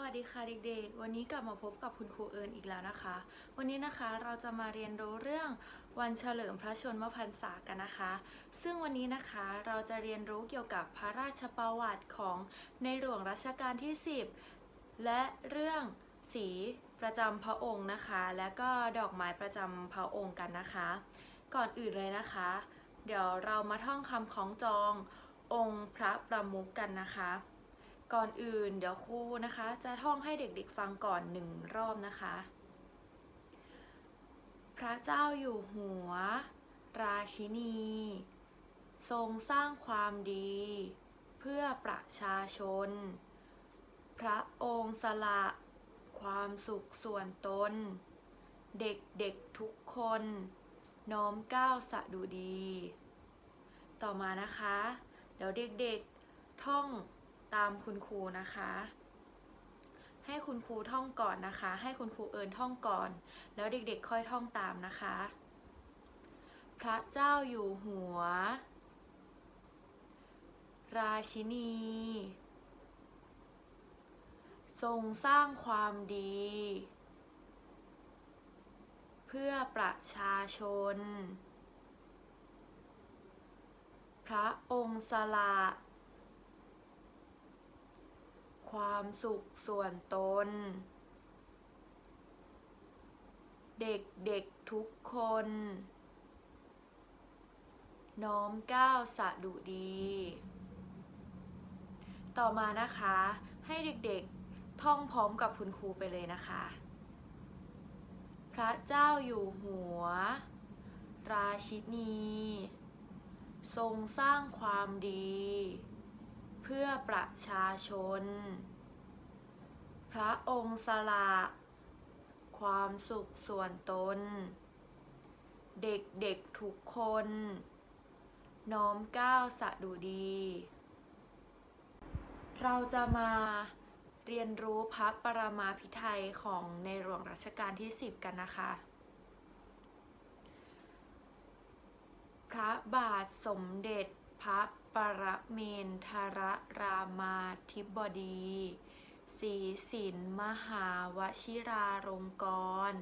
วัสดีค่ะเด็กๆ วันนี้กลับมาพบกับคุณครูเอิญอีกแล้วนะคะ วันนี้นะคะเราจะมาเรียนรู้เรื่องวันเฉลิมพระชนมพรรษากันนะคะ ซึ่งวันนี้นะคะเราจะเรียนรู้เกี่ยวกับพระราชประวัติของในหลวงรัชกาลที่ 10 และเรื่องสีประจำพระองค์นะคะ และก็ดอกไม้ประจำพระองค์กันนะคะ ก่อนอื่นเลยนะคะ เดี๋ยวเรามาท่องคำของจององค์พระประมุขกันนะคะ ก่อนอื่นเดี๋ยวครูนะคะ จะท่องให้เด็กๆฟังก่อนหนึ่งรอบนะคะ พระเจ้าอยู่หัว ราชินี ทรงสร้างความดี เพื่อประชาชน พระองค์สละความสุขส่วนตน เด็กๆทุกคน น้อมก้าวสะดุดี ต่อมานะคะ เดี๋ยวเด็กๆท่อง ตามคุณครูนะคะ ให้คุณครูท่องก่อนนะคะ ให้คุณครูเอิญท่องก่อน แล้วเด็กๆค่อยท่องตามนะคะ พระเจ้าอยู่หัว ราชินี ทรงสร้างความดี เพื่อประชาชน พระองค์สละ ความสุขส่วนตน เด็กๆทุกคน น้อมก้าวสะดุดี ต่อมานะคะ ให้เด็กๆท่องพร้อมกับคุณครูไปเลยนะคะ พระเจ้าอยู่หัว ราชินี ทรงสร้างความดี พื่อประชาชน พระองค์สละความสุขส่วนตน เด็กๆทุกคน น้อมก้าวสะดุดี เราจะมาเรียนรู้พระปรมาภิไธยของในหลวงรัชกาลที่ 10 กันนะคะ พระบาทสมเด็จพระ ปรเมนทรรามาธิบดีศรีสินมหาวชิราลงกรณ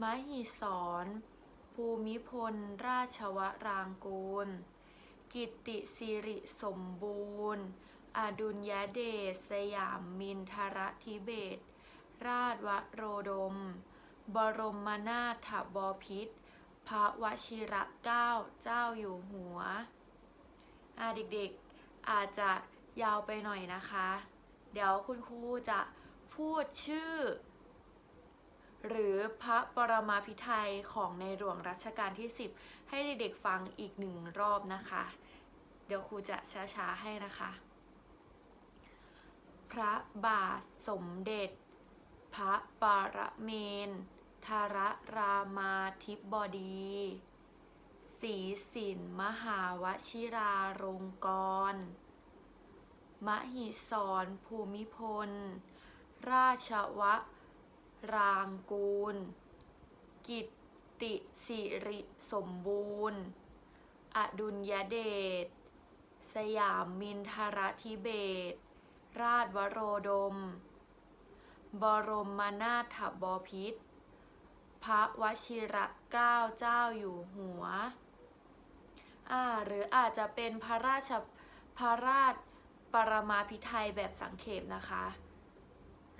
มหิศรภูมิพล ราชวรางกูล กิติสิริสมบูรณ์ อดุลยเดช สยามมินทรธิเบศราชวโรดม บรมนาถบพิตรพระวชิระเก้าเจ้าอยู่หัว เด็กๆอาจจะยาวไปหน่อยนะคะ เดี๋ยวคุณครูจะพูดชื่อ หรือพระปรมาภิไธยของในหลวงรัชกาลที่ 10 ให้เด็กๆฟังอีกหนึ่งรอบนะคะ เดี๋ยวครูจะช้าๆให้นะคะ พระบาทสมเด็จ พระปรเมนทรรามาธิบดี ศรีสินมหาวชิราลงกรณ์มหิศรภูมิพล ราชวรางกูล กิตติสิริสมบูรณ์ อดุลยเดช สยามมินทรธิเบศราชวโรดม บรมนาถบพิตรพระวชิระเกล้าเจ้าอยู่หัว หรืออาจจะเป็นพระราชพระราชปรมาภิไธยแบบสังเขปนะคะ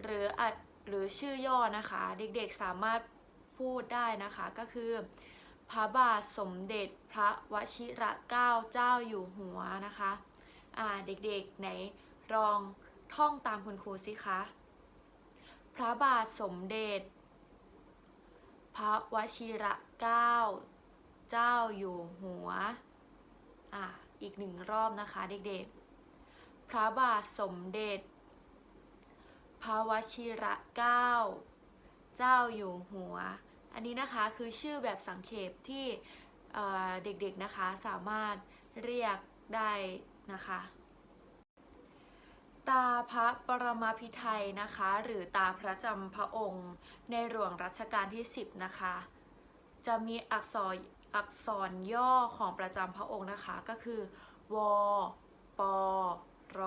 หรืออาจหรือชื่อย่อนะคะ เด็กๆสามารถพูดได้นะคะก็คือ พระบาทสมเด็จพระวชิระเกล้าเจ้าอยู่หัวนะคะอ่าเด็กๆไหนลองท่องตามคุณครูสิคะพระบาทสมเด็จ พระวชิระเกล้าเจ้าอยู่หัว อะอีกหนึ่งรอบนะคะเด็กๆ พระบาทสมเด็จ พระวชิระเก้า เจ้าอยู่หัว อันนี้นะคะคือชื่อแบบสังเขปที่เด็กๆนะคะสามารถเรียกได้นะคะ ตาพระปรมาภิไธยนะคะ หรือตาพระจำพระองค์ในหลวงรัชกาลที่ 10 นะคะ จะมีอักษร อักษรย่อของประจำพระองค์นะคะ ก็คือ ว ป ร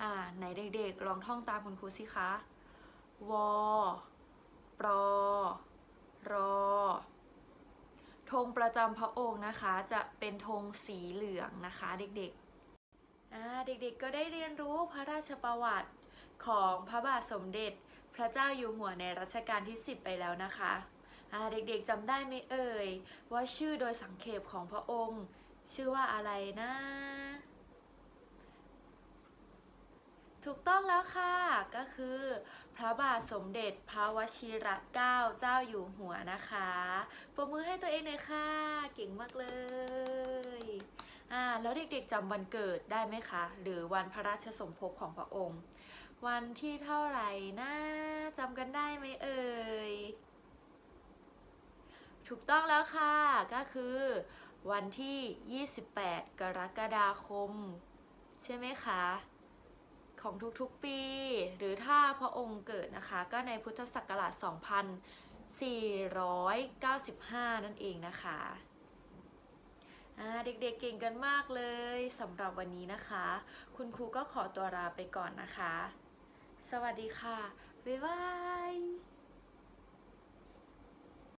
อ่าไหนเด็กๆ ลองท่องตามคุณครูสิคะวอปรอรอธงประจำพระองค์นะคะ จะเป็นธงสีเหลืองนะคะเด็กๆอ่าเด็กๆ ก็ได้เรียนรู้พระราชประวัติของพระบาทสมเด็จ พระเจ้าอยู่หัวในรัชกาลที่ 10 ไปแล้วนะคะ เด็กๆจำได้ไหมเอ่ย ว่าชื่อโดยสังเขปของพระองค์ ชื่อว่าอะไรนะ ถูกต้องแล้วค่ะ ก็คือ พระบาทสมเด็จพระวชิรเกล้าเจ้าอยู่หัวนะคะปรบมือให้ตัวเองหน่อยค่ะ เก่งมากเลยอ่าแล้วเด็กๆจำวันเกิดได้ไหมคะ หรือวันพระราชสมภพของพระองค์ วันที่เท่าไหร่นะจำกันได้ไหมเอ่ย ถูกต้องแล้วค่ะ ก็คือวันที่ 28 กรกฎาคม ใช่ไหมคะ ของทุกๆปี หรือถ้าพระองค์เกิดนะคะ ก็ในพุทธศักราช 2495 นั่นเองนะคะเด็กๆเก่งกันมากเลยสำหรับวันนี้นะคะ คุณครูก็ขอตัวลาไปก่อนนะคะ สวัสดีค่ะ บ๊ายบาย